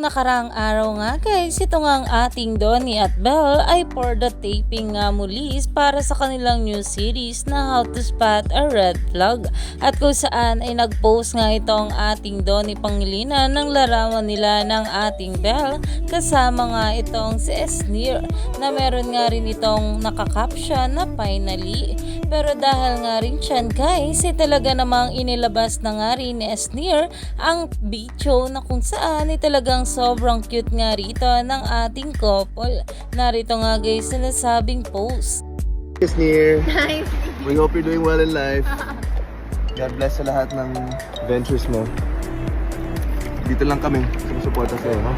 Nung nakaraang araw nga guys, ito nga ang ating Donnie at Belle ay for the taping nga muli para sa kanilang new series na How to Spot a Red Flag at kung saan ay nag-post nga itong ating Donnie Pangilinan ng larawan nila ng ating Belle. Kasama nga itong si Esnir na meron nga rin itong nakakaption na finally. Pero dahil nga rin dyan guys, ay talaga namang inilabas na nga rin ni Esnir ang video na kung saan ay talagang sobrang cute nga rito ng ating couple. Narito nga guys sa nasabing post. is near. We hope you're doing well in life. God bless sa lahat ng ventures mo. Dito lang kami. Sumusuporta sa'yo, ha?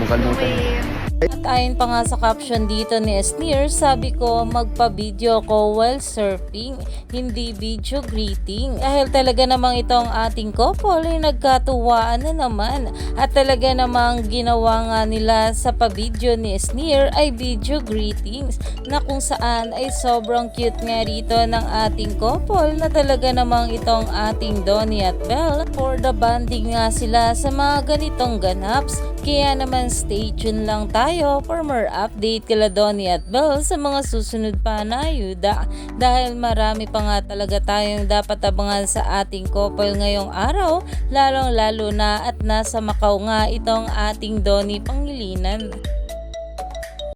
Makalimutan. At ayon pa nga sa caption dito ni Esnir, sabi ko magpa-video ko while surfing, hindi video greeting. Dahil talaga namang itong ating couple ay nagkatuwaan na naman. At talaga namang ginawa nga nila sa pa-video ni Esnir ay video greetings na kung saan ay sobrang cute nga rito ng ating couple na talaga namang itong ating Donnie at Belle for the bonding nga sila sa mga ganitong ganaps. Kaya naman stay tuned lang tayo for more update kila Donnie at Belle sa mga susunod pa na ayuda dahil marami pa nga talaga tayong dapat abangan sa ating couple ngayong araw lalong lalo na at nasa Macau nga itong ating Donnie Pangilinan.